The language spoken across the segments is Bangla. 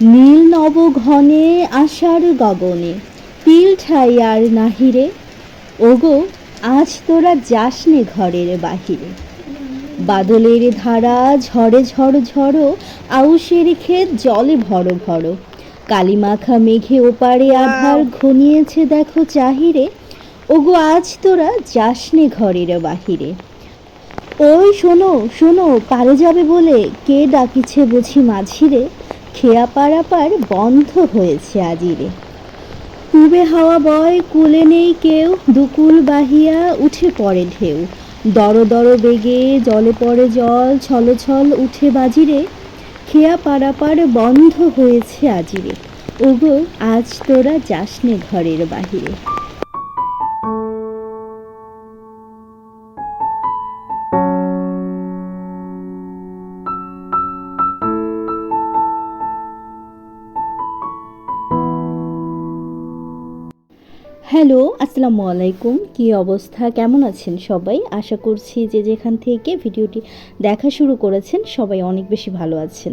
নীল নব ঘনে আশার গগনে তিল ঠাই আর নাহিরে ওগো আজ তোরা যাসনে ঘরের বাহিরে। বাদলের ধারা ঝড়ে ঝড় ঝড়ো আউশের ক্ষেত জলে ভরো ভরো। কালিমাখা মেঘে ওপারে আধার ঘনিয়েছে দেখো চাহিরে ওগো আজ তোরা যাসনে ঘরের বাহিরে। ওই শোনো শোনো পারে যাবে বলে কে ডাকিছে বুঝি মাঝিরে? খেয়া পারাপার বন্ধ হয়েছে আজিরে। পূবে হাওয়া বয়, কুলে নেই কেউ, দুকুল বাহিয়া উঠে পড়ে ঢেউ। দর দর বেগে জলে পড়ে জল, ছল ছল উঠে বাজিরে, খেয়া পারাপার বন্ধ হয়েছে আজিরে। ওগো, আজ তোরা যাসনে ঘরের বাহিরে। হ্যালো, আসসালামু আলাইকুম। কি অবস্থা? কেমন আছেন সবাই? আশা করছি যে যেখান থেকে ভিডিওটি দেখা শুরু করেছেন, সবাই অনেক বেশি ভালো আছেন।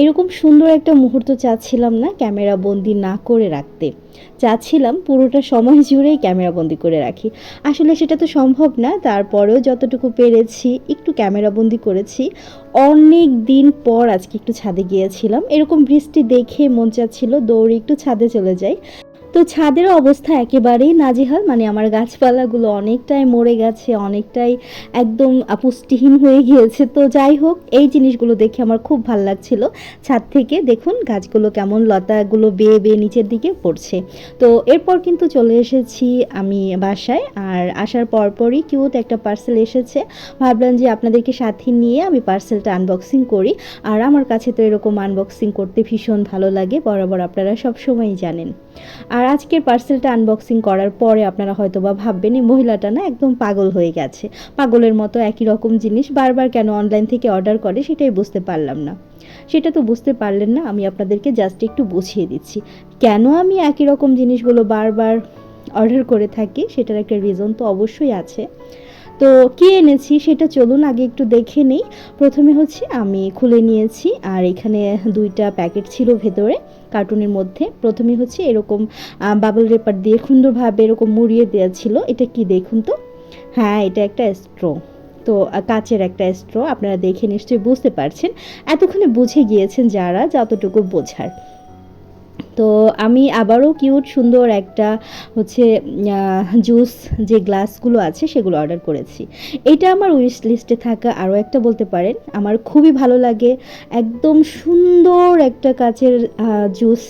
এরকম সুন্দর একটা মুহূর্ত চাচ্ছিলাম না ক্যামেরা বন্দি না করে রাখতে। চাচ্ছিলাম পুরোটা সময় জুড়েই ক্যামেরা বন্দি করে রাখি। আসলে সেটা তো সম্ভব না, তারপরেও যতটুকু পেরেছি, একটু ক্যামেরা বন্দি করেছি। অনেক দিন পর আজকে একটু ছাদে গিয়েছিলাম। এরকম বৃষ্টি দেখে মন চাচ্ছিল দৌড়ে একটু ছাদে চলে যাই। তো ছাদের অবস্থা একেবারেই নাজেহাল। মানে আমার গাছপালাগুলো অনেকটাই মরে গেছে, অনেকটাই একদম পুষ্টিহীন হয়ে গিয়েছে। তো যাই হোক, এই জিনিসগুলো দেখে আমার খুব ভালো লাগছিল। ছাদ থেকে দেখুন গাছগুলো কেমন, লতাগুলো বেয়ে বেয়ে নিচের দিকে পড়ছে। তো এরপর কিন্তু চলে এসেছি আমি বাসায়। আর আসার পরপরই কিউট একটা পার্সেল এসেছে। ভাবলাম যে আপনাদেরকে সাথে নিয়ে আমি পার্সেলটা আনবক্সিং করি। আর আমার কাছে তো এরকম আনবক্সিং করতে ভীষণ ভালো লাগে, বরাবর আপনারা সব সময়ই জানেন। আর আজকের পার্সেলটা আনবক্সিং করার পরে আপনারা হয়তো বা ভাববেন, এই মহিলাটা না একদম পাগল হয়ে গেছে। পাগলের মতো একই রকম জিনিস বারবার কেন অনলাইন থেকে অর্ডার করে সেটাই বুঝতে পারলাম না। সেটা তো বুঝতে পারলেন না, আমি আপনাদেরকে জাস্ট একটু বুঝিয়ে দিচ্ছি। কেন আমি একই রকম জিনিসগুলো বারবার অর্ডার করে থাকি? সেটার একটা রিজন তো অবশ্যই আছে। তো কি এনেছি সেটা চলুন আগে একটু দেখে নেই। প্রথমে হচ্ছে আমি খুলে নিয়েছি আর এখানে দুইটা প্যাকেট ছিল ভেতরে কার্টুনের মধ্যে। প্রথমে হচ্ছে এরকম বাবল রেপার দিয়ে সুন্দরভাবে এরকম মুড়িয়ে দেওয়া ছিল। এটা কি দেখুন তো? হ্যাঁ এটা একটা স্ট্রো। তো কাচের একটা স্ট্রো। আপনারা দেখে নিশ্চয়ই বুঝতে পারছেন। এতক্ষণে বুঝে গিয়েছেন যারা যতটুকু বোঝার। তো আমি আবারও কিউট সুন্দর একটা হচ্ছে জুস যে গ্লাসগুলো আছে সেগুলো অর্ডার করেছি। এটা আমার উইশ লিস্টে থাকা আরও একটা বলতে পারেন। আমার খুবই ভালো লাগে। একদম সুন্দর একটা কাচের জুস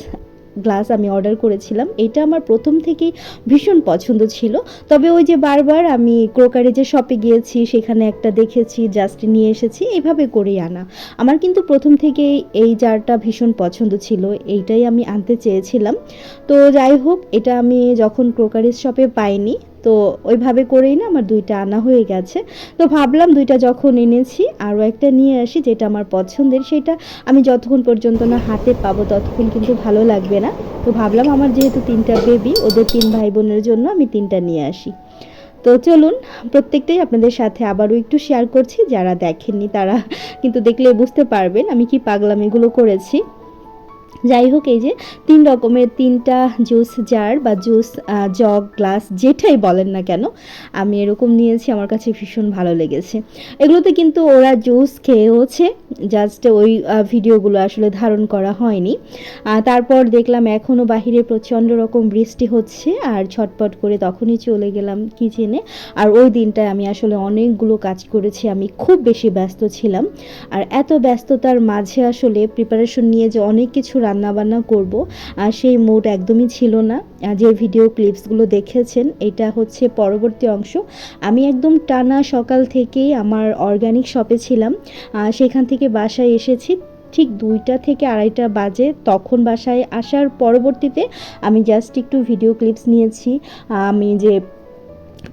গ্লাস আমি অর্ডার করেছিলাম। এটা আমার প্রথম থেকেই ভীষণ পছন্দ ছিল। তবে ওই যে বারবার আমি ক্রোকারি যে শপে গিয়েছি, সেখানে একটা দেখেছি জাস্ট নিয়ে এসেছি এইভাবে করেই আনা। আমার কিন্তু প্রথম থেকে এই জারটা ভীষণ পছন্দ ছিল, এইটাই আমি আনতে চেয়েছিলাম। তো যাই হোক, এটা আমি যখন ক্রোকারেজ শপে পাইনি তো ওইভাবে করেই না আমার দুইটা আনা হয়ে গেছে। তো ভাবলাম দুইটা যখন এনেছি, আরও একটা নিয়ে আসি যেটা আমার পছন্দের, সেটা আমি যতক্ষণ পর্যন্ত না হাতে পাবো ততক্ষণ কিন্তু ভালো লাগবে না। তো ভাবলাম আমার যেহেতু তিনটা বেবি ওদের তিন ভাই বোনের জন্য আমি তিনটা নিয়ে আসি। তো চলুন, প্রত্যেকটাই আপনাদের সাথে আবারও একটু শেয়ার করছি। যারা দেখেননি তারা কিন্তু দেখলে বুঝতে পারবেন আমি কি পাগলামিগুলো করেছি। যাই হোক, এই যে তিন রকমের তিনটা জুস জার বা জুস জগ, গ্লাস, যেটাই বলেন না কেন, আমি এরকম নিয়েছি, আমার কাছে ভীষণ ভালো লেগেছে। এগুলোতে কিন্তু ওরা জুস খেয়েওছে জাস্ট ওই ভিডিওগুলো আসলে ধারণ করা হয়নি। তারপর দেখলাম এখনও বাহিরে প্রচণ্ড রকম বৃষ্টি হচ্ছে, আর ছটপট করে তখনই চলে গেলাম কিচেনে। আর ওই দিনটায় আমি আসলে অনেকগুলো কাজ করেছি, আমি খুব বেশি ব্যস্ত ছিলাম। আর এত ব্যস্ততার মাঝে আসলে প্রিপারেশন নিয়ে যে অনেক কিছু রান্নাবান্না করব। আর সেই মুড একদমই ছিল না। যে ভিডিও ক্লিপসগুলো দেখেছেন, এটা হচ্ছে পরবর্তী অংশ। আমি একদম টানা সকাল থেকেই আমার অর্গানিক শপে ছিলাম। সেখান থেকে বাসায় এসেছি। ঠিক দুইটা থেকে আড়াইটা বাজে। তখন বাসায় আসার পরবর্তীতে আমি জাস্ট একটু ভিডিও ক্লিপস নিয়েছি। আমি যে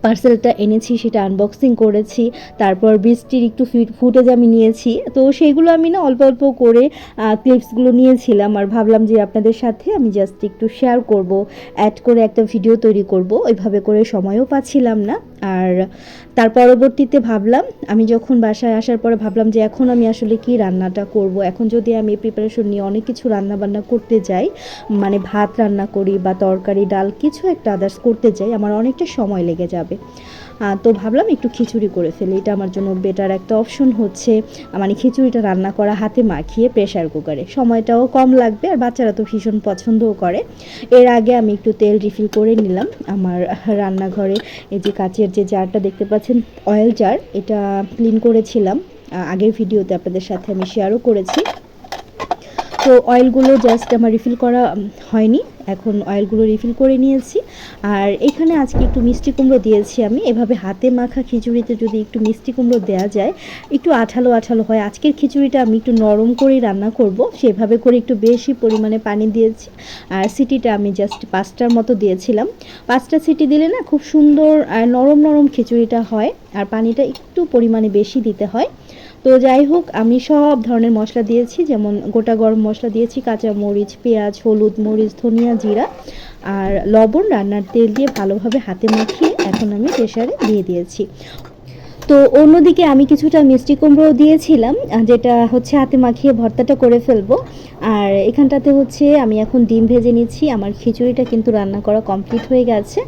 পার্সেলটা এনেছি, সেটা আনবক্সিং করেছি, তারপর বৃষ্টির একটু ফুটেজ আমি নিয়েছি। তো সেইগুলো আমি না অল্প অল্প করে ক্লিপসগুলো নিয়েছিলাম আর ভাবলাম যে আপনাদের সাথে আমি জাস্ট একটু শেয়ার করব অ্যাড করে একটা ভিডিও তৈরি করব। ওইভাবে করে সময়ও পাচ্ছিলাম না। আর তার পরবর্তীতে ভাবলাম, আমি যখন বাসায় আসার পরে ভাবলাম যে এখন আমি আসলে কি রান্নাটা করব, এখন যদি আমি প্রিপারেশন নিয়ে অনেক কিছু রান্না বান্না করতে যাই মানে ভাত রান্না করি বা তরকারি, ডাল, কিছু একটা আদার্স করতে যাই, আমার অনেকটা সময় লেগে যাবে। তো ভাবলাম একটু খিচুড়ি করে ফেলি। এটা আমার জন্য বেটার একটা অপশন হচ্ছে। মানে খিচুড়িটা রান্না করা, হাতে মাখিয়ে প্রেশার কুকারে সময়টাও কম লাগবে আর বাচ্চারা তো ভীষণ পছন্দও করে। এর আগে আমি একটু তেল রিফিল করে নিলাম। আমার রান্নাঘরে এই যে কাচের যে জারটা দেখতে পাচ্ছেন অয়েল জার এটা ক্লিন করেছিলাম। আগের ভিডিওতে আপনাদের সাথে আমি শেয়ারও করেছি। তো অয়েলগুলো জাস্ট আমার রিফিল করা হয়নি। এখন অয়েলগুলো রিফিল করে নিয়েছি। আর এখানে আজকে একটু মিষ্টি কুমড়ো দিয়েছি আমি। এভাবে হাতে মাখা খিচুড়িতে যদি একটু মিষ্টি কুমড়ো দেওয়া যায়, একটু আঠালো আঠালো হয়। আজকের খিচুড়িটা আমি একটু নরম করেই রান্না করব। সেভাবে করে একটু বেশি পরিমাণে পানি দিয়েছি। আর সিটিটা আমি জাস্ট পাঁচটার মতো দিয়েছিলাম। পাঁচটা সিটি দিলে না খুব সুন্দর নরম নরম খিচুড়িটা হয়। আর পানিটা একটু পরিমাণে বেশি দিতে হয়। তো যাই হোক, আমি সব ধরনের মশলা দিয়েছি, যেমন গোটা গরম মশলা দিয়েছি, কাঁচা মরিচ, পেঁয়াজ, হলুদ মরিচ, ধনিয়া জিরা আর লবণ রান্নার তেল দিয়ে ভালোভাবে হাতে মাখিয়ে এখন আমি প্রেশারে দিয়ে দিয়েছি। তো অন্যদিকে আমি কিছুটা মিষ্টি কুমড়ো দিয়েছিলাম যেটা হচ্ছে হাতে মাখিয়ে ভর্তাটা করে ফেলব। আর এখানটাতে হচ্ছে আমি এখন ডিম ভেজে নিচ্ছি, আমার খিচুড়িটা কিন্তু রান্না করা কমপ্লিট হয়ে গেছে।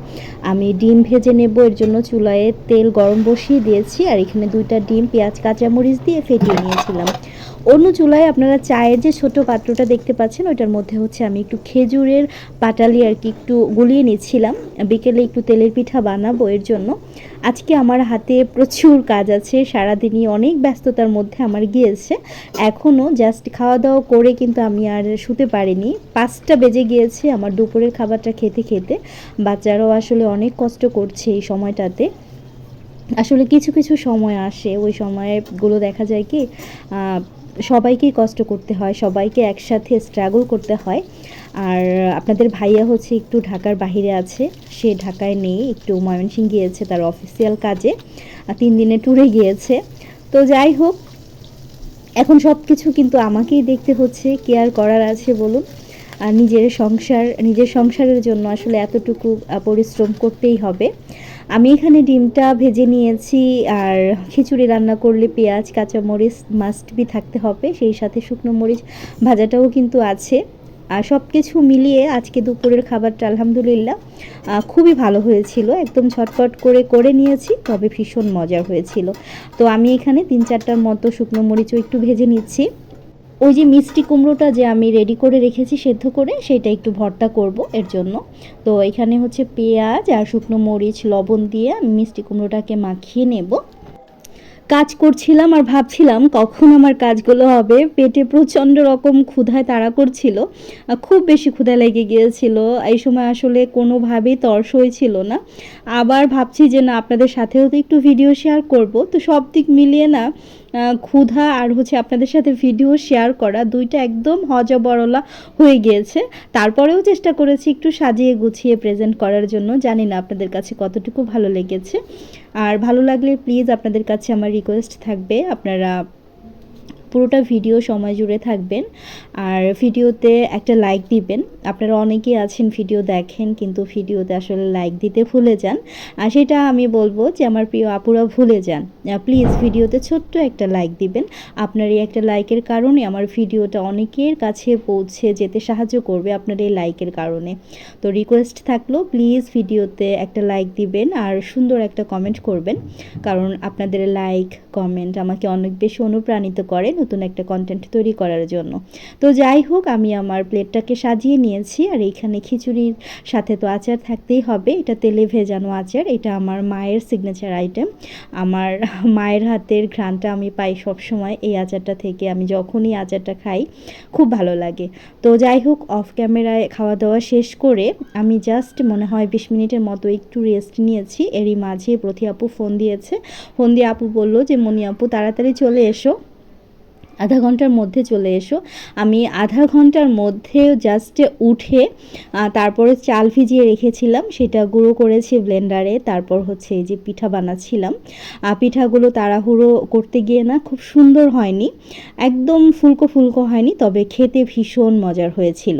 আমি ডিম ভেজে নেব, এর জন্য চুলায় তেল গরম বসিয়ে দিয়েছি, আর এখানে দুইটা ডিম, পেঁয়াজ, কাঁচামরিচ দিয়ে ফেটিয়ে নিয়েছিলাম। অন্য চুলায় আপনারা চায়ের যে ছোট পাত্রটা দেখতে পাচ্ছেন, ওইটার মধ্যে হচ্ছে আমি একটু খেজুরের পাটালি আর কি একটু গুলিয়ে নিচ্ছিলাম। বিকেলে একটু তেলের পিঠা বানাবো এর জন্য। আজকে আমার হাতে প্রচুর কাজ আছে, সারাদিনই অনেক ব্যস্ততার মধ্যে আমার গিয়েছে। এখনও জাস্ট খাওয়া দাওয়া করে কিন্তু আমি আর শুতে পারিনি। পাঁচটা বেজে গিয়েছে আমার দুপুরের খাবারটা খেতে খেতে। বাচ্চারাও আসলে অনেক কষ্ট করছে এই সময়টাতে। আসলে কিছু কিছু সময় আসে, ওই সময়গুলো দেখা যায় কি সবাইকেই কষ্ট করতে হয়, সবাইকে একসাথে স্ট্রাগল করতে হয়। আর আপনাদের ভাইয়া হচ্ছে একটু ঢাকার বাহিরে আছে, সে ঢাকায় নেই, একটু ময়মনসিং গিয়েছে তার অফিসিয়াল কাজে তিন দিনে ট্যুরে গিয়েছে। তো যাই হোক, এখন সব কিছু কিন্তু আমাকেই দেখতে হচ্ছে কেয়ার করার আছে বলুন? আর নিজের সংসার, নিজের সংসারের জন্য আসলে এতটুকু পরিশ্রম করতেই হবে। আমি এখানে ডিমটা ভেজে নিয়েছি আর খিচুড়ি রান্না করলে পেঁয়াজ, কাঁচামরিচ মাস্ট বি থাকতে হবে। সেই সাথে শুকনো মরিচ ভাজাটাও কিন্তু আছে। আর সব কিছু মিলিয়ে আজকে দুপুরের খাবারটা আলহামদুলিল্লাহ খুবই ভালো হয়েছিল। একদম ছটপট করে করে নিয়েছি, তবে ভীষণ মজার হয়েছিল। তো আমি এখানে তিন চারটার মতো শুকনো মরিচও একটু ভেজে নিচ্ছি। ওই যে মিষ্টি কুমড়োটা যে আমি রেডি করে রেখেছি সেদ্ধ করে, সেটা একটু ভর্তা করব এর জন্য। তো এখানে হচ্ছে পেঁয়াজ আর শুকনো মরিচ লবণ দিয়ে আমি মিষ্টি কুমড়োটাকে মাখিয়ে নেব। কাজ করছিলাম আর ভাবছিলাম কখন আমার কাজগুলো হবে। পেটে প্রচণ্ড রকম ক্ষুধায় তাড়া করছিল। খুব বেশি ক্ষুধা লেগে গিয়েছিল। এই সময় আসলে কোনোভাবেই তর্স হয়েছিল না। আবার ভাবছি যে না, আপনাদের সাথেও তো একটু ভিডিও শেয়ার করব। তো সব দিক মিলিয়ে না ক্ষুধা আর হচ্ছে আপনাদের সাথে ভিডিও শেয়ার করা দুইটা একদম হজা বড়লা হয়ে গিয়েছে। তারপরেও চেষ্টা করেছি একটু সাজিয়ে গুছিয়ে প্রেজেন্ট করার জন্য। জানি না আপনাদের কাছে কতটুকু ভালো লেগেছে। আর ভালো লাগলে প্লিজ আপনাদের কাছে আমার রিকোয়েস্ট থাকবে আপনারা পুরোটা ভিডিও সময় জুড়ে থাকবেন। আর ভিডিওতে একটা লাইক দিবেন। আপনারা অনেকেই আছেন ভিডিও দেখেন, কিন্তু ভিডিওতে আসলে লাইক দিতে ভুলে যান। আর সেটা আমি বলব যে, আমার প্রিয় আপুরা ভুলে যান। প্লিজ ভিডিওতে ছোট্ট একটা লাইক দিবেন। আপনার এই একটা লাইকের কারণে আমার ভিডিওটা অনেকের কাছে পৌঁছে যেতে সাহায্য করবে আপনার এই লাইকের কারণে। তো রিকোয়েস্ট থাকল প্লিজ ভিডিওতে একটা লাইক দিবেন আর সুন্দর একটা কমেন্ট করবেন। কারণ আপনাদের লাইক কমেন্ট আমাকে অনেক বেশি অনুপ্রাণিত করে। নতুন একটা কন্টেন্ট তৈরি করার জন্য। তো যাই হোক, আমি আমার প্লেটটাকে সাজিয়ে নিয়েছি। আর এইখানে খিচুড়ির সাথে তো আচার থাকতেই হবে। এটা তেলে ভেজানো আচার। এটা আমার মায়ের সিগনেচার আইটেম আমার মায়ের হাতের ঘ্রাণটা আমি পাই সব সময় এই আচারটা থেকে আমি যখনই আচারটা খাই, খুব ভালো লাগে। তো যাই হোক অফ ক্যামেরায় খাওয়া দাওয়া শেষ করে আমি জাস্ট মনে হয় বিশ মিনিটের মতো একটু রেস্ট নিয়েছি। এরই মাঝে প্রতি আপু ফোন দিয়েছে। ফোন দিয়ে আপু বলল যে মনি আপু, তাড়াতাড়ি চলে এসো। আধা ঘণ্টার মধ্যে চলে এসো। আমি আধা ঘণ্টার মধ্যে জাস্ট উঠে তারপরে চাল ভিজিয়ে রেখেছিলাম, সেটা গুঁড়ো করেছি ব্লেন্ডারে তারপর হচ্ছে এই যে পিঠা বানাচ্ছিলাম। পিঠাগুলো তাড়াহুড়ো করতে গিয়ে না খুব সুন্দর হয়নি, একদম ফুলকো ফুলকো হয়নি, তবে খেতে ভীষণ মজার হয়েছিল।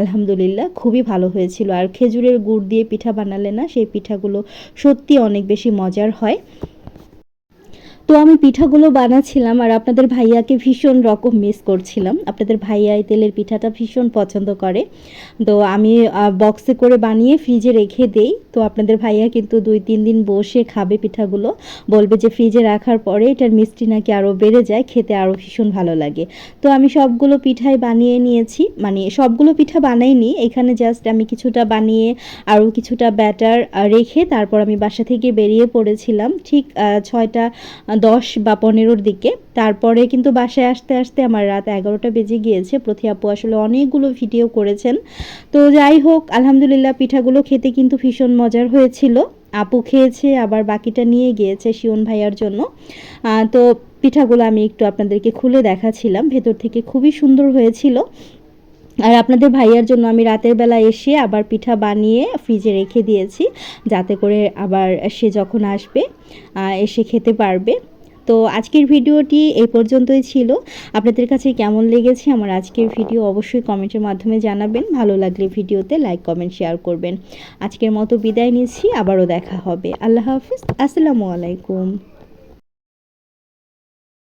আলহামদুলিল্লাহ, খুবই ভালো হয়েছিল। আর খেজুরের গুড় দিয়ে পিঠা বানালে না, সেই পিঠাগুলো সত্যি অনেক বেশি মজার হয়। তো আমি পিঠাগুলো বানাচ্ছিলাম আর আপনাদের ভাইয়াকে ভীষণ রকম মিস করছিলাম। আপনাদের ভাইয়া তেলের পিঠাটা ভীষণ পছন্দ করে। তো আমি বক্সে করে বানিয়ে ফ্রিজে রেখে দেই। তো আপনাদের ভাইয়া কিন্তু দুই, তিন দিন বসে খাবে পিঠাগুলো। বলবে যে ফ্রিজে রাখার পরে এটার মিষ্টি নাকি আরও বেড়ে যায়, খেতে আরও ভীষণ ভালো লাগে। তো আমি সবগুলো পিঠাই বানিয়ে নিয়েছি। মানে সবগুলো পিঠা বানাইনি, এখানে জাস্ট আমি কিছুটা বানিয়ে আরও কিছুটা ব্যাটার রেখে তারপর আমি বাসা থেকে বেরিয়ে পড়েছিলাম। ঠিক ছয়টা দশ বা পনেরোর দিকে। তারপরে কিন্তু বাসায় আসতে আসতে আমার রাত এগারোটা বেজে গিয়েছে। প্রতি আপু আসলে অনেকগুলো ভিডিও করেছেন। তো যাই হোক, আলহামদুলিল্লাহ পিঠাগুলো খেতে কিন্তু ভীষণ মজার হয়েছিল। আপু খেয়েছে, আবার বাকিটা নিয়ে গিয়েছে শিওন ভাইয়ার জন্য। তো পিঠাগুলো আমি একটু আপনাদেরকে খুলে দেখাচ্ছিলাম ভেতর থেকে খুবই সুন্দর হয়েছিল। আর আপনাদের ভাইয়ার জন্য আমি রাতের বেলা এসে আবার পিঠা বানিয়ে ফ্রিজে রেখে দিয়েছি, যাতে করে আবার সে যখন আসবে এসে খেতে পারবে। তো আজকের ভিডিওটি এই পর্যন্তই ছিল। আপনাদের কাছে কেমন লেগেছে আমার আজকের ভিডিও অবশ্যই কমেন্টের মাধ্যমে জানাবেন। ভালো লাগলে ভিডিওতে লাইক, কমেন্ট, শেয়ার করবেন। আজকের মতো বিদায় নিচ্ছি, আবারও দেখা হবে। আল্লাহ হাফিজ। আসসালামু আলাইকুম।